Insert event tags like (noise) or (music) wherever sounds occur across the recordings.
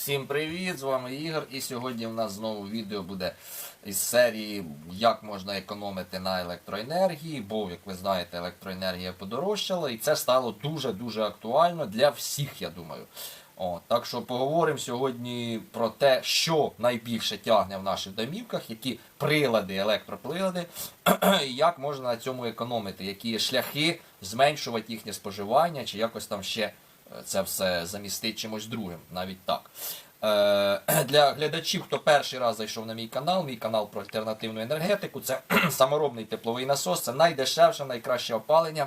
Всім привіт! З вами Ігор. І сьогодні в нас знову відео буде із серії Як можна економити на електроенергії, бо, як ви знаєте, електроенергія подорожчала, і це стало дуже-дуже актуально для всіх, я думаю. О, так що поговоримо сьогодні про те, що найбільше тягне в наших домівках, які прилади, електроприлади, (clears throat) і як можна на цьому економити, які шляхи зменшувати їхнє споживання, чи якось там ще це все замістити чимось другим, навіть так. Е, (clears throat) Для глядачів, хто перший раз зайшов на мій канал, мій канал про альтернативну енергетику, це (clears throat) саморобний тепловий насос, це найдешевше, найкраще опалення,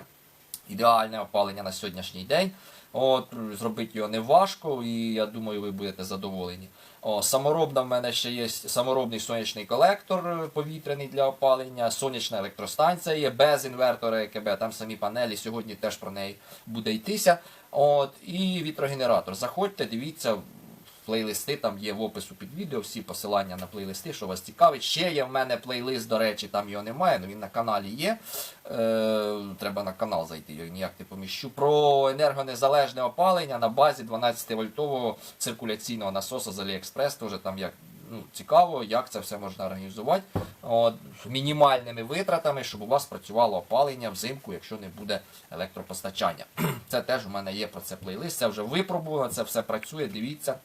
ідеальне опалення на сьогоднішній день. От, зробити його не важко, і я думаю, ви будете задоволені. О, саморобна в мене ще є саморобний сонячний колектор е, повітряний для опалення, сонячна електростанція є без інвертора ЕКБ, там самі панелі, сьогодні теж про неї буде йтися. От, і вітрогенератор. Заходьте, дивіться. Плейлисти там є в опису під відео, всі посилання на плейлисти, що вас цікавить. Ще є в мене плейлист, до речі, там його немає, але він на каналі є. Е, треба на канал зайти, його ніяк не поміщу. Про енергонезалежне опалення на базі 12-вольтового циркуляційного насоса з AliExpress. Теж там як ну, цікаво, як це все можна організувати От, мінімальними витратами, щоб у вас працювало опалення взимку, якщо не буде електропостачання. (clears throat) Це теж у мене є про це плейлист. Це вже випробувано, це все працює. Дивіться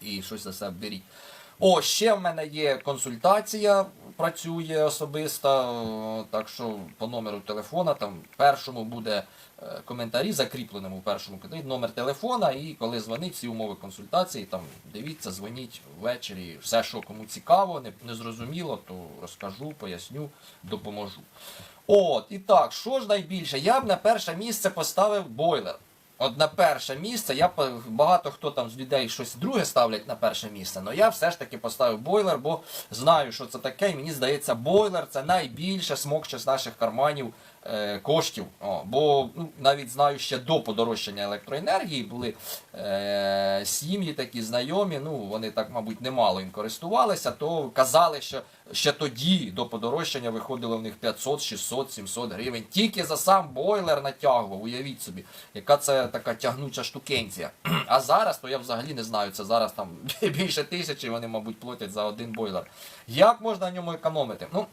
і щось за себе беріть. О, ще в мене є консультація, працює особиста, так що по номеру телефона, там першому буде е, коментарі, закріпленому першому коментарі, номер телефона, і коли дзвонить, всі умови консультації, там дивіться, дзвоніть ввечері, все, що кому цікаво, не, не зрозуміло, то розкажу, поясню, допоможу. От, і так, що ж найбільше? Я б на перше місце поставив бойлер. От на перше місце, я багато хто там з людей щось друге ставлять на перше місце, але я все ж таки поставив бойлер, бо знаю, що це таке, і мені здається, бойлер це найбільше смокче з наших карманів коштів. О, бо ну, навіть знаю, ще до подорожчання електроенергії були е, сім'ї такі знайомі, ну вони так, мабуть, немало їм користувалися, то казали, що ще тоді до подорожчання виходило в них 500, 600, 700 гривень. Тільки за сам бойлер натягував, уявіть собі, яка це така тягнуча штукенція. (clears throat) А зараз, то я взагалі не знаю, це зараз там (laughs) більше тисячі вони, мабуть, платять за один бойлер. Як можна на ньому економити? Ну,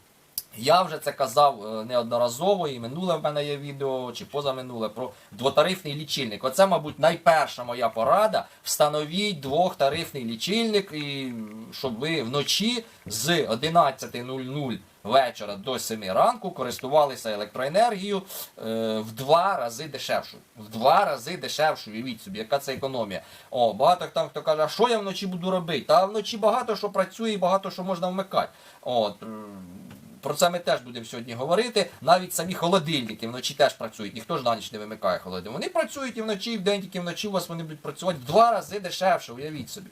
я вже це казав е, неодноразово, і минуле в мене є відео, чи позаминуле, про двотарифний лічильник. Оце, мабуть, найперша моя порада. Встановіть двохтарифний лічильник, і щоб ви вночі з 11.00 вечора до 7 ранку користувалися електроенергією е, в два рази дешевшою. В два рази дешевшою, уявіть собі, яка це економія. О, багато там хто каже, а що я вночі буду робити? Та вночі багато що працює і багато що можна вмикати. От, про це ми теж будемо сьогодні говорити. Навіть самі холодильники вночі теж працюють. Ніхто ж на ніч не вимикає холодильник. Вони працюють і вночі, і вдень, тільки вночі у вас вони будуть працювати в два рази дешевше, уявіть собі.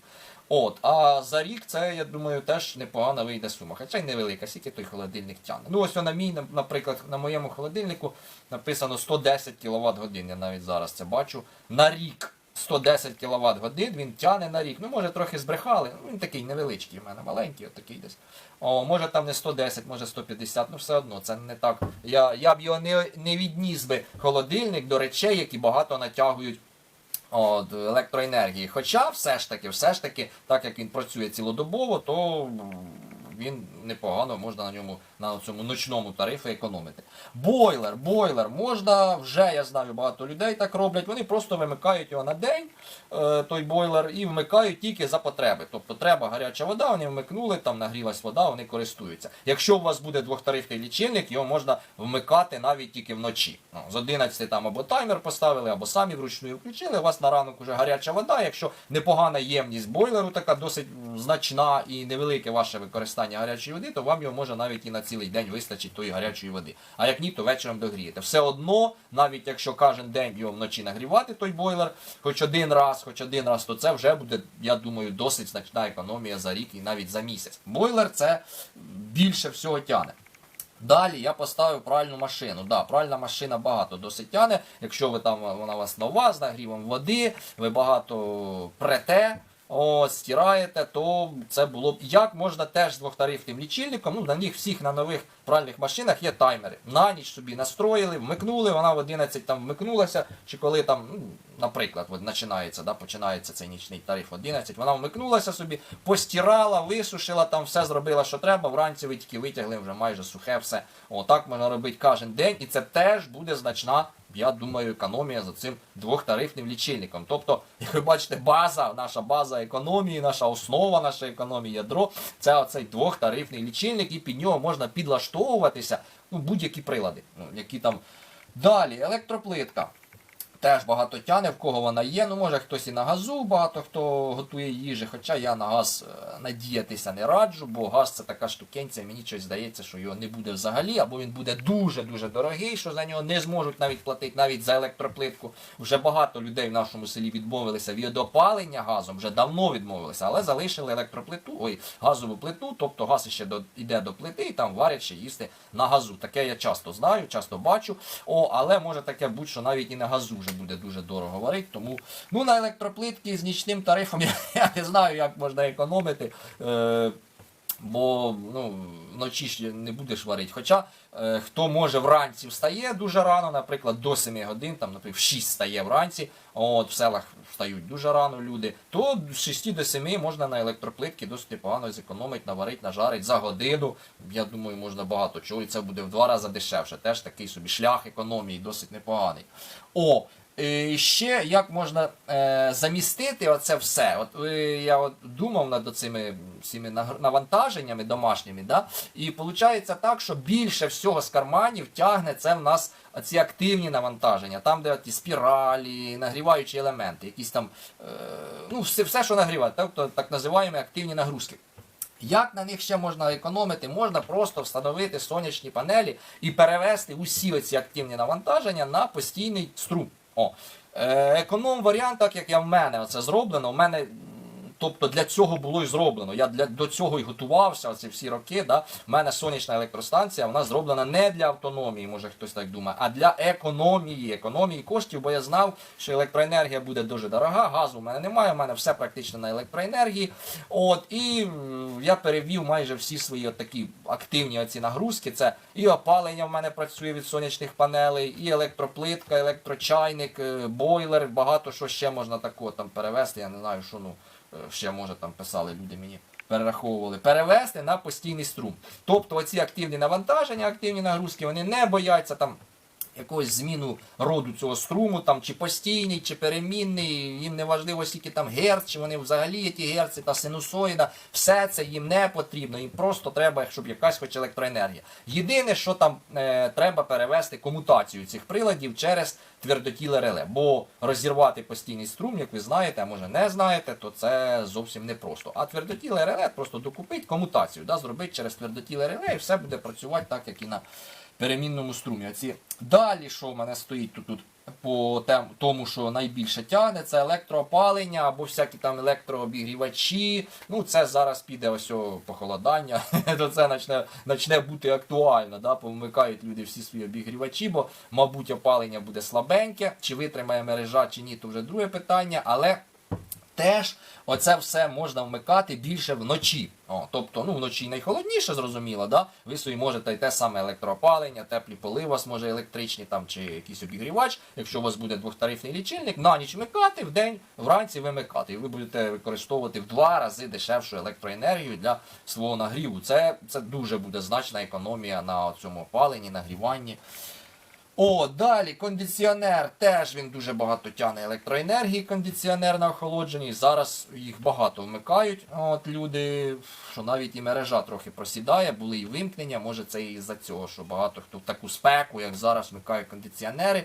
От, а за рік це, я думаю, теж непогана вийде сума. Хоча й невелика, скільки той холодильник тягне. Ну ось на мій, наприклад, на моєму холодильнику написано 110 кВт годин. Я навіть зараз це бачу. На рік 110 кВт годин він тягне на рік. Ну, може, трохи збрехали. Ну, Він такий невеличкий в мене, маленький, отакий десь. О, може там не 110, може 150, ну все одно, це не так. Я, я б його не, не відніс би холодильник до речей, які багато натягують от, електроенергії. Хоча все ж таки, все ж таки, так як він працює цілодобово, то він непогано можна на ньому на цьому ночному тарифі економити. Бойлер, бойлер можна, вже я знаю, багато людей так роблять. Вони просто вимикають його на день, е, той бойлер, і вмикають тільки за потреби. Тобто треба гаряча вода, вони вмикнули, там нагрілась вода, вони користуються. Якщо у вас буде двохтарифний лічильник, його можна вмикати навіть тільки вночі. Ну, з 11 там або таймер поставили, або самі вручну включили. У вас на ранок вже гаряча вода. Якщо непогана ємність бойлеру, така досить значна і невелике ваше використання гарячої води, то вам його може навіть і на цілий день вистачить тої гарячої води. А як ні, то вечором догрієте. Все одно, навіть якщо кожен день його вночі нагрівати, той бойлер, хоч один раз, хоч один раз, то це вже буде, я думаю, досить значна економія за рік і навіть за місяць. Бойлер це більше всього тяне. Далі я поставив пральну машину. Да, пральна машина багато досить тяне. Якщо ви там вона у вас нова з нагрівом води, ви багато прете. О, стираєте, то це було б як можна теж з двохтарифним лічильником. Ну, на них всіх на нових пральних машинах є таймери. На ніч собі настроїли, вмикнули, вона в 11 там вмикнулася, чи коли там, ну, наприклад, от починається, да, починається цей нічний тариф 11, вона вмикнулася собі, постирала, висушила, там все зробила, що треба. Вранці ви тільки витягли вже майже сухе все. О, так можна робити кожен день, і це теж буде значна. Я думаю, економія за цим двохтарифним лічильником. Тобто, як ви бачите, база, наша база економії, наша основа нашої економії, ядро це оцей двохтарифний лічильник, і під нього можна підлаштовуватися ну, будь-які прилади, ну, які там. Далі, електроплитка. Теж багато тяне, в кого вона є. Ну, може хтось і на газу, багато хто готує їжі, хоча я на газ е, надіятися не раджу, бо газ це така штукенця, мені щось здається, що його не буде взагалі, або він буде дуже-дуже дорогий, що за нього не зможуть навіть платити, навіть за електроплитку. Вже багато людей в нашому селі відмовилися від опалення газом, вже давно відмовилися, але залишили електроплиту, ой, газову плиту, тобто газ ще до, йде до плити і там варять ще їсти на газу. Таке я часто знаю, часто бачу. О, але може таке бути, що навіть і на газу вже буде дуже дорого варити. Тому ну на електроплитки з нічним тарифом я, (laughs) я не знаю, як можна економити. Е, Бо ну, вночі ж не будеш варити. Хоча е, хто може вранці встає дуже рано, наприклад, до 7 годин, там, наприклад, в 6 встає вранці, от в селах встають дуже рано люди, то з 6 до 7 можна на електроплитки досить непогано зекономити, наварити, нажарити за годину. Я думаю, можна багато чого, і це буде в два рази дешевше. Теж такий собі шлях економії досить непоганий. О, і ще як можна е, замістити оце все. От е, я от думав над цими всіми навантаженнями домашніми, да? і виходить так, що більше всього з карманів тягне це в нас ці активні навантаження, там, де ті спіралі, нагріваючі елементи, якісь там, е, ну, все, все, що нагріває, тобто так називаємо активні нагрузки. Як на них ще можна економити? Можна просто встановити сонячні панелі і перевести усі оці активні навантаження на постійний струм. О. Е, економ варіант, так як я в мене це зроблено, в мене. Тобто для цього було і зроблено. Я для до цього і готувався оці всі роки. Да? У мене сонячна електростанція, вона зроблена не для автономії, може хтось так думає, а для економії, економії коштів, бо я знав, що електроенергія буде дуже дорога, газу в мене немає, у мене все практично на електроенергії. От, і я перевів майже всі свої от такі активні оці нагрузки. Це і опалення в мене працює від сонячних панелей, і електроплитка, електрочайник, е, бойлер, багато що ще можна такого там перевести. Я не знаю, що ну ще може там писали люди мені. Перераховували перевести на постійний струм. Тобто оці активні навантаження, активні нагрузки, вони не бояться там якогось зміну роду цього струму, там чи постійний, чи перемінний, їм не важливо скільки там герц, чи вони взагалі ті герци та синусоїда, все це їм не потрібно, їм просто треба, щоб якась хоч електроенергія. Єдине, що там е, треба перевести комутацію цих приладів через твердотіле реле, бо розірвати постійний струм, як ви знаєте, а може не знаєте, то це зовсім непросто. А твердотіле реле просто докупить комутацію, да, зробити через твердотіле реле, і все буде працювати так, як і на перемінному струмі. Далі, що в мене стоїть тут, тут по тем, тому, що найбільше тягне, це електроопалення або всякі там електрообігрівачі. Ну, це зараз піде ось похолодання, (laughs) то це почне, почне бути актуально. Да? Повмикають люди всі свої обігрівачі, бо, мабуть, опалення буде слабеньке. Чи витримає мережа, чи ні, то вже друге питання. Але теж оце все можна вмикати більше вночі. О, тобто, ну вночі найхолодніше, зрозуміло, да? ви собі можете і те саме електроопалення, теплі поли у вас може електричні там чи якийсь обігрівач. Якщо у вас буде двохтарифний лічильник, на ніч вмикати, в день вранці вимикати. І ви будете використовувати в два рази дешевшу електроенергію для свого нагріву. Це, це дуже буде значна економія на цьому опаленні, нагріванні. О, далі кондиціонер. Теж він дуже багато тягне електроенергії, кондиціонер на охолодженні. Зараз їх багато вмикають. От люди, що навіть і мережа трохи просідає, були і вимкнення. Може це і із-за цього, що багато хто в таку спеку, як зараз, вмикає кондиціонери.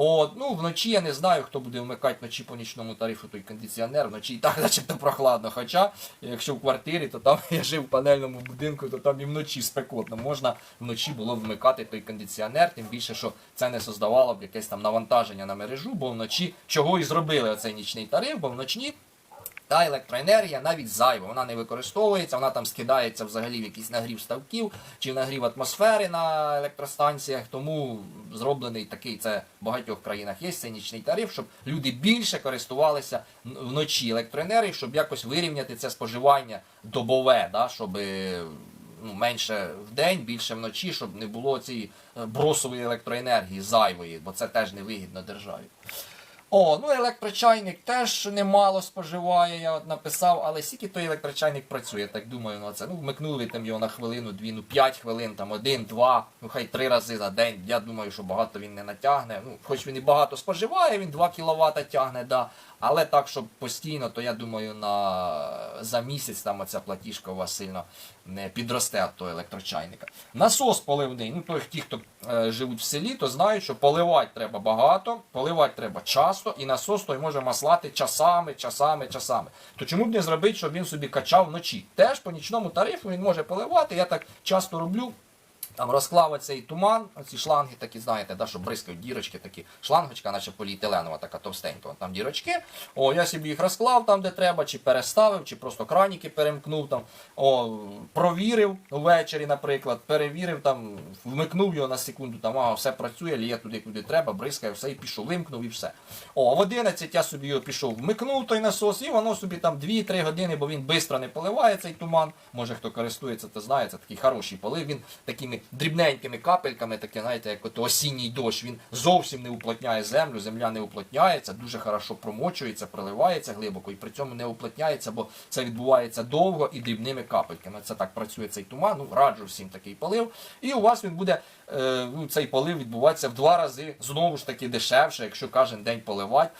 От, ну вночі я не знаю, хто буде вмикати вночі по нічному тарифу той кондиціонер. Вночі і так (laughs) начебто прохладно. Хоча, якщо в квартирі, то там (laughs) я жив в панельному будинку, то там і вночі спекотно. Можна вночі було вмикати той кондиціонер, тим більше, що це не создавало б якесь там навантаження на мережу, бо вночі чого і зробили оцей нічний тариф, бо вночі Та електроенергія навіть зайва, вона не використовується, вона там скидається взагалі в якийсь нагрів ставків чи нагрів атмосфери на електростанціях. Тому зроблений такий, це в багатьох країнах є цей нічний тариф, щоб люди більше користувалися вночі електроенергією, щоб якось вирівняти це споживання добове, да, щоб ну, менше в день, більше вночі, щоб не було цієї е, бросової електроенергії зайвої, бо це теж невигідно державі. О, ну електрочайник теж немало споживає, я от написав, але скільки той електрочайник працює, так думаю, на це. Ну, вмикнули там його на хвилину, дві, ну п'ять хвилин, там один, два, ну хай три рази за день. Я думаю, що багато він не натягне. Ну, хоч він і багато споживає, він 2 кВт тягне, да. Але так, щоб постійно, то я думаю, на за місяць там оця платіжка у вас сильно не підросте від того електрочайника. Насос поливний. Ну, то ті, хто е, живуть в селі, то знають, що поливати треба багато, поливати треба часто, і насос той може маслати часами, часами, часами. То чому б не зробити, щоб він собі качав вночі? Теж по нічному тарифу він може поливати. Я так часто роблю. Там розклав оцей туман, оці шланги такі, знаєте, да, що бризкають дірочки такі. Шлангочка, наче поліетиленова, така товстенька. Там дірочки. О, я собі їх розклав там, де треба, чи переставив, чи просто краніки перемкнув там. О, провірив ввечері, наприклад, перевірив там, вмикнув його на секунду, там, ага, все працює, ліє туди, куди треба, бризкає, все і пішов, вимкнув і все. О, в 11 я собі його пішов, вмикнув той насос, і воно собі там 2-3 години, бо він швидко не поливає цей туман. Може хто користується, то знає, це такий хороший полив. Він такими дрібненькими капельками, таке, знаєте, як от осінній дощ, він зовсім не уплотняє землю, земля не уплотняється, дуже хорошо промочується, проливається глибоко і при цьому не уплотняється, бо це відбувається довго і дрібними капельками. Це так працює цей туман. Ну, раджу всім такий полив. І у вас він буде е, ну, цей полив відбуватися в два рази знову ж таки дешевше, якщо кожен день поливати.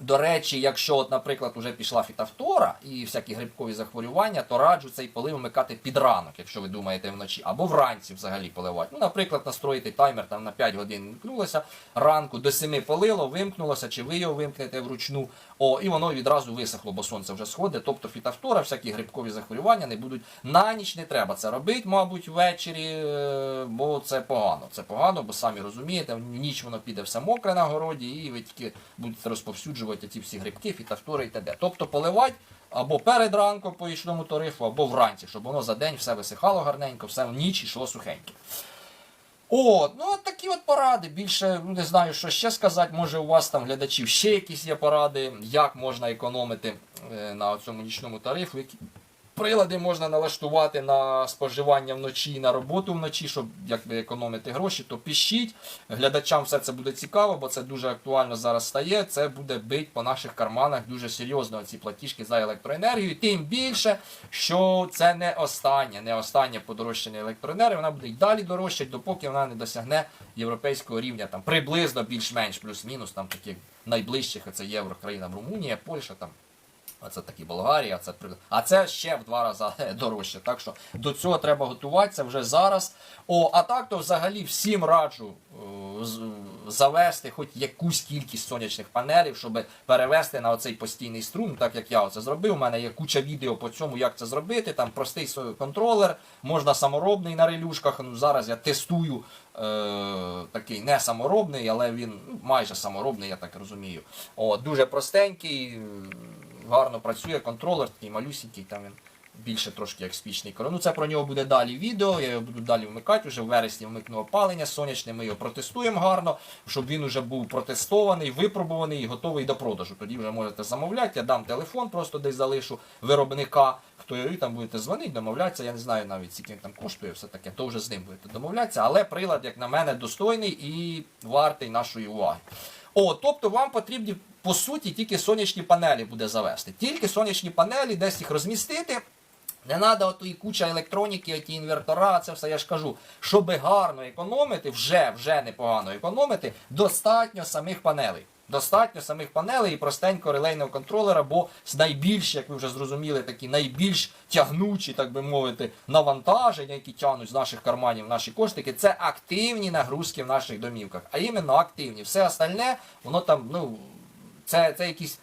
До речі, якщо, от, наприклад, вже пішла фітофтора і всякі грибкові захворювання, то раджу цей полив вмикати під ранок, якщо ви думаєте вночі, або вранці взагалі поливати. Ну, наприклад, настроїти таймер там на 5 годин вимкнулося, ранку до 7 полило, вимкнулося, чи ви його вимкнете вручну. О, і воно відразу висохло, бо сонце вже сходить. Тобто фітофтора, всякі грибкові захворювання не будуть. На ніч не треба це робити, мабуть, ввечері, е, бо це погано. Це погано, бо самі розумієте, в ніч воно піде все мокре на городі, і ви тільки будете розповсюджувати ті всі грибки, фітофтори і т.д. Тобто поливати або перед ранком по річному тарифу, або вранці, щоб воно за день все висихало гарненько, все в ніч йшло сухеньке. От, ну от такі от поради. Більше ну, не знаю, що ще сказати. Може, у вас там глядачів ще якісь є поради, як можна економити е, на цьому нічному тарифу, прилади можна налаштувати на споживання вночі, на роботу вночі, щоб якби економити гроші, то пишіть. Глядачам все це буде цікаво, бо це дуже актуально зараз стає. Це буде бить по наших карманах дуже серйозно ці платіжки за електроенергію. Тим більше, що це не останнє, не останнє подорожчання електроенергії. Вона буде й далі дорожчати, допоки вона не досягне європейського рівня, там приблизно більш-менш, плюс-мінус, там таких найближчих, це євро країнам Румунія, Польща там. А це такі Болгарія, це а це ще в два рази (laughs) дорожче. Так що до цього треба готуватися вже зараз. О, а так то взагалі всім раджу е, завести хоч якусь кількість сонячних панелів, щоб перевести на оцей постійний струм, так як я оце зробив. У мене є куча відео по цьому, як це зробити. Там простий контролер, можна саморобний на релюшках. Ну, зараз я тестую е, такий не саморобний, але він ну, майже саморобний, я так розумію. О, дуже простенький. Гарно працює, контролер такий малюсенький, там він більше трошки як спічний корон. Ну це про нього буде далі відео, я його буду далі вмикати, вже в вересні вмикну опалення сонячне, ми його протестуємо гарно, щоб він вже був протестований, випробуваний і готовий до продажу. Тоді вже можете замовляти, я дам телефон, просто десь залишу виробника. Хто і там будете дзвонити, домовлятися, я не знаю навіть скільки там коштує, все таке, то вже з ним будете домовлятися, але прилад, як на мене, достойний і вартий нашої уваги. О, тобто вам потрібні по суті тільки сонячні панелі буде завести. Тільки сонячні панелі, десь їх розмістити. Не треба отої куча електроніки, оті інвертора, це все я ж кажу. Щоб гарно економити, вже вже непогано економити, достатньо самих панелей. Достатньо самих панелей і простенького релейного контролера, бо з найбільш, як ви вже зрозуміли, такі найбільш тягнучі, так би мовити, навантаження, які тягнуть з наших карманів наші коштики, це активні нагрузки в наших домівках. А іменно активні. Все остальне, воно там, ну, це, це якісь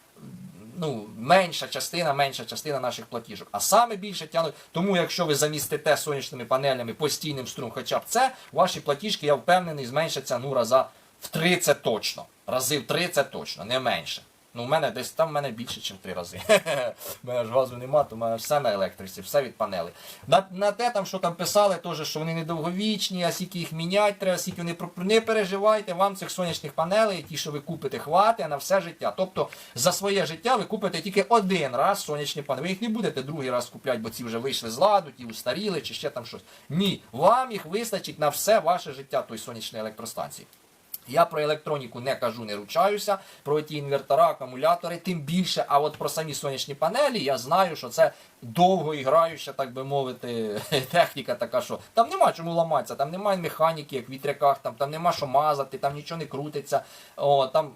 ну, менша частина, менша частина наших платіжок. А саме більше тягнуть. Тому, якщо ви замістите сонячними панелями постійним струм, хоча б це, ваші платіжки, я впевнений, зменшаться ну, раза в 30 точно. Рази в 30 точно, не менше. Ну, у мене десь там в мене більше, ніж в три рази. (laughs) У мене ж газу нема, то в мене все на електриці, все від панелей. На, на те, там, що там писали, теж, що вони недовговічні, а скільки їх міняти треба, скільки вони не переживайте, вам цих сонячних панелей, ті, що ви купите, хватить на все життя. Тобто за своє життя ви купите тільки один раз сонячні панелі. Ви їх не будете другий раз купляти, бо ці вже вийшли з ладу, ті устаріли чи ще там щось. Ні, вам їх вистачить на все ваше життя тої сонячної електростанції. Я про електроніку не кажу, не ручаюся, про ті інвертора, акумулятори, тим більше. А от про самі сонячні панелі я знаю, що це довго іграюча, так би мовити, (laughs) техніка така, що там нема чому ламатися, там немає механіки, як в вітряках, там, там нема що мазати, там нічого не крутиться. О, там,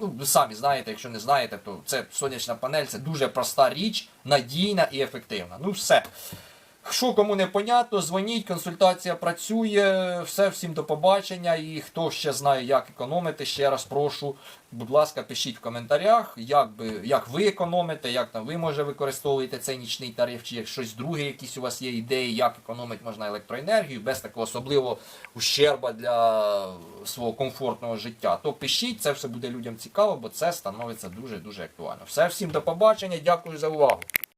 ну, ви самі знаєте, якщо не знаєте, то це сонячна панель, це дуже проста річ, надійна і ефективна. Ну все. Що кому не понятно, дзвоніть, консультація працює, все, всім до побачення. І хто ще знає, як економити, ще раз прошу, будь ласка, пишіть в коментарях, як, би, як ви економите, як там ви може використовуєте цей нічний тариф, чи як щось друге, якісь у вас є ідеї, як економити можна електроенергію, без такого особливого ущерба для свого комфортного життя. То пишіть, це все буде людям цікаво, бо це становиться дуже-дуже актуально. Все, всім до побачення, дякую за увагу.